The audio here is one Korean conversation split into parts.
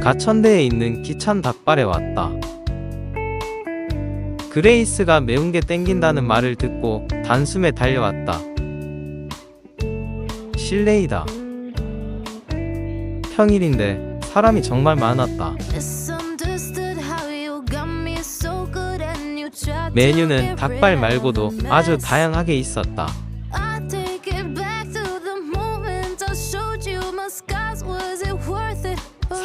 가천대에 있는 기찬 닭발에 왔다. 그레이스가 매운 게 땡긴다는 말을 듣고 단숨에 달려왔다. 실내이다. 평일인데 사람이 정말 많았다. 메뉴는 닭발 말고도 아주 다양하게 있었다.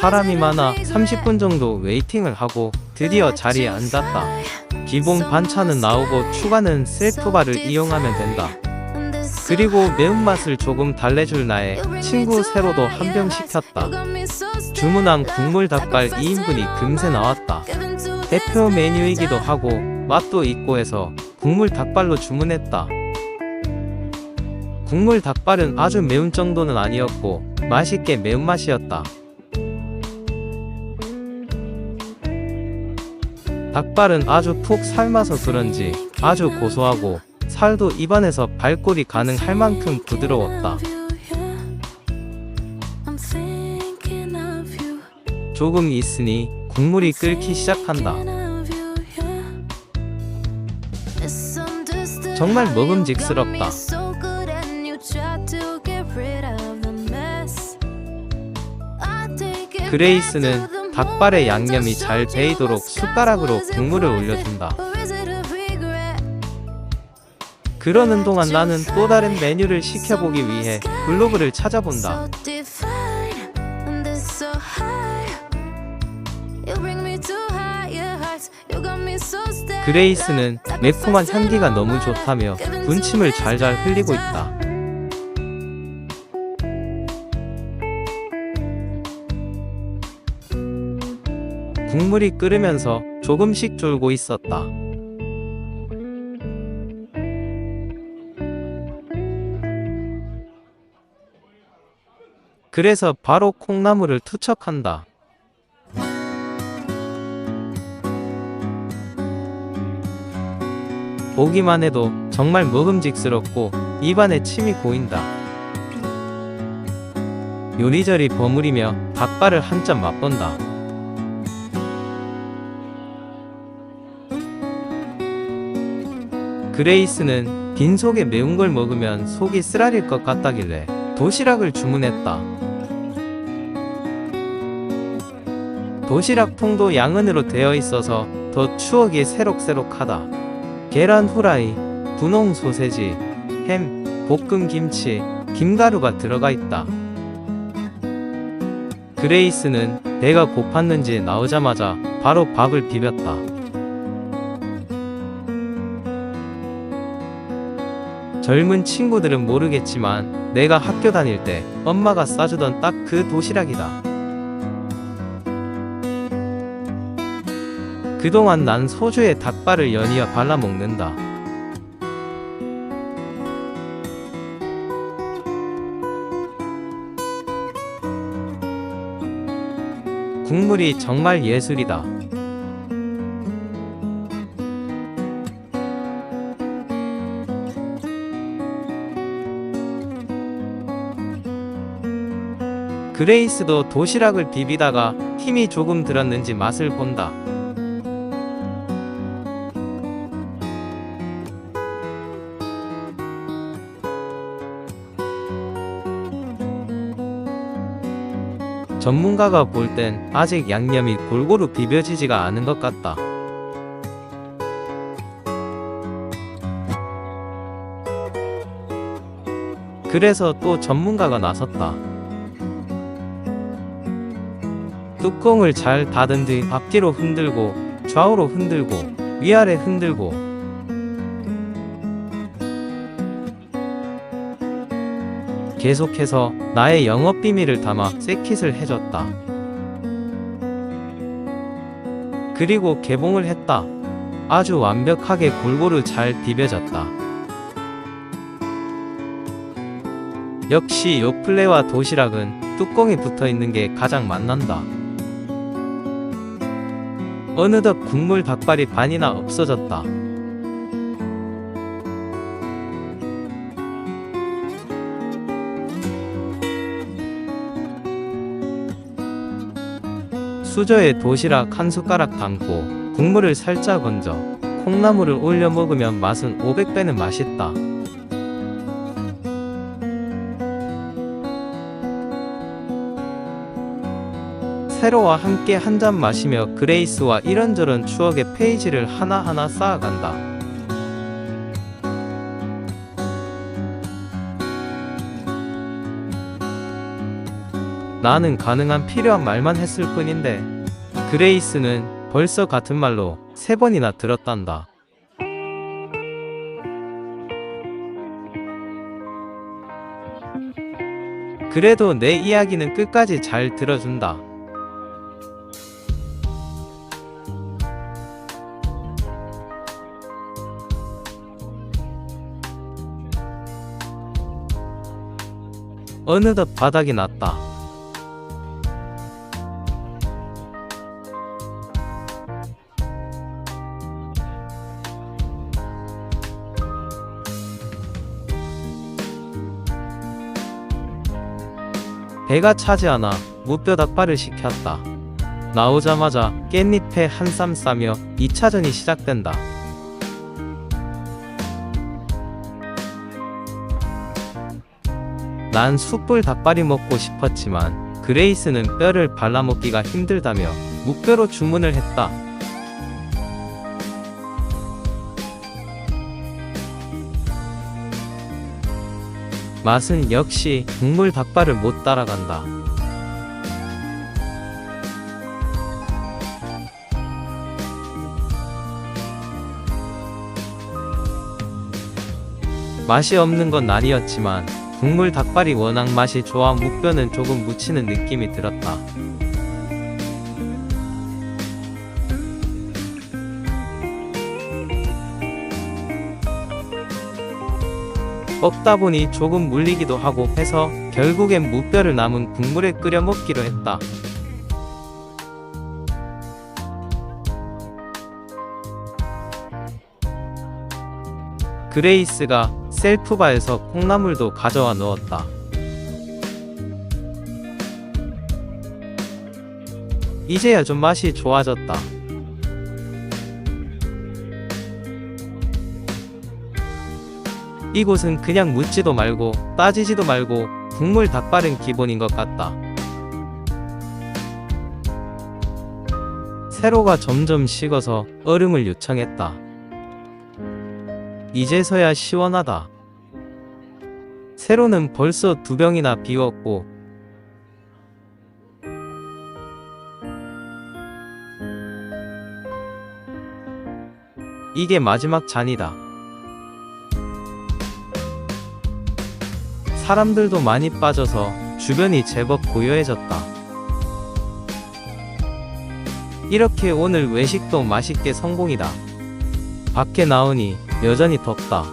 사람이 많아 30분 정도 웨이팅을 하고 드디어 자리에 앉았다. 기본 반찬은 나오고 추가는 셀프바를 이용하면 된다. 그리고 매운맛을 조금 달래줄 나에 친구 새로도 한 병 시켰다. 주문한 국물 닭발 2인분이 금세 나왔다. 대표 메뉴이기도 하고 맛도 있고 해서 국물 닭발로 주문했다. 국물 닭발은 아주 매운 정도는 아니었고 맛있게 매운맛이었다. 닭발은 아주 푹 삶아서 그런지 아주 고소하고 살도 입안에서 발골이 가능할 만큼 부드러웠다. 조금 있으니 국물이 끓기 시작한다. 정말 먹음직스럽다. 그레이스는 닭발의 양념이 잘 배이도록 숟가락으로 국물을 올려준다. 그러는 동안 나는 또 다른 메뉴를 시켜보기 위해 블로그를 찾아본다. 그레이스는 매콤한 향기가 너무 좋다며 군침을 잘잘 흘리고 있다. 국물이 끓으면서 조금씩 졸고 있었다. 그래서 바로 콩나물을 투척한다. 보기만 해도 정말 먹음직스럽고 입안에 침이 고인다. 요리저리 버무리며 닭발을 한점 맛본다. 그레이스는 빈속에 매운 걸 먹으면 속이 쓰라릴 것 같다길래 도시락을 주문했다. 도시락 통도 양은으로 되어 있어서 더 추억이 새록새록하다. 계란 후라이, 분홍 소세지, 햄, 볶음 김치, 김가루가 들어가 있다. 그레이스는 배가 고팠는지 나오자마자 바로 밥을 비볐다. 젊은 친구들은 모르겠지만 내가 학교 다닐 때 엄마가 싸주던 딱 그 도시락이다. 그동안 난 소주에 닭발을 연이어 발라 먹는다. 국물이 정말 예술이다. 그레이스도 도시락을 비비다가 힘이 조금 들었는지 맛을 본다. 전문가가 볼 땐 아직 양념이 골고루 비벼지지가 않은 것 같다. 그래서 또 전문가가 나섰다. 뚜껑을 잘 닫은 뒤 앞뒤로 흔들고 좌우로 흔들고 위아래 흔들고 계속해서 나의 영업 비밀을 담아 세킷을 해줬다. 그리고 개봉을 했다. 아주 완벽하게 골고루 잘 비벼졌다. 역시 요플레와 도시락은 뚜껑이 붙어 있는 게 가장 맛난다. 어느덧 국물 닭발이 반이나 없어졌다. 수저에 도시락 한 숟가락 담고 국물을 살짝 얹어 콩나물을 올려 먹으면 맛은 500배는 맛있다. 세로와 함께 한 잔 마시며 그레이스와 이런저런 추억의 페이지를 하나하나 쌓아간다. 나는 가능한 필요한 말만 했을 뿐인데 그레이스는 벌써 같은 말로 세 번이나 들었단다. 그래도 내 이야기는 끝까지 잘 들어준다. 어느덧 바닥이 났다. 배가 차지 않아 무뼈 닭발을 시켰다. 나오자마자 깻잎에 한쌈 싸며 2차전이 시작된다. 난 숯불 닭발이 먹고 싶었지만 그레이스는 뼈를 발라먹기가 힘들다며 무뼈로 주문을 했다. 맛은 역시 국물 닭발을 못 따라간다. 맛이 없는 건 아니었지만 국물 닭발이 워낙 맛이 좋아 무뼈는 조금 묻히는 느낌이 들었다. 먹다 보니 조금 물리기도 하고 해서 결국엔 무뼈를 남은 국물에 끓여 먹기로 했다. 그레이스가 셀프바에서 콩나물도 가져와 넣었다. 이제야 좀 맛이 좋아졌다. 이곳은 그냥 묻지도 말고 따지지도 말고 국물 닭발은 기본인 것 같다. 세로가 점점 식어서 얼음을 요청했다. 이제서야 시원하다. 세로는 벌써 두 병이나 비웠고 이게 마지막 잔이다. 사람들도 많이 빠져서 주변이 제법 고요해졌다. 이렇게 오늘 외식도 맛있게 성공이다. 밖에 나오니 여전히 덥다.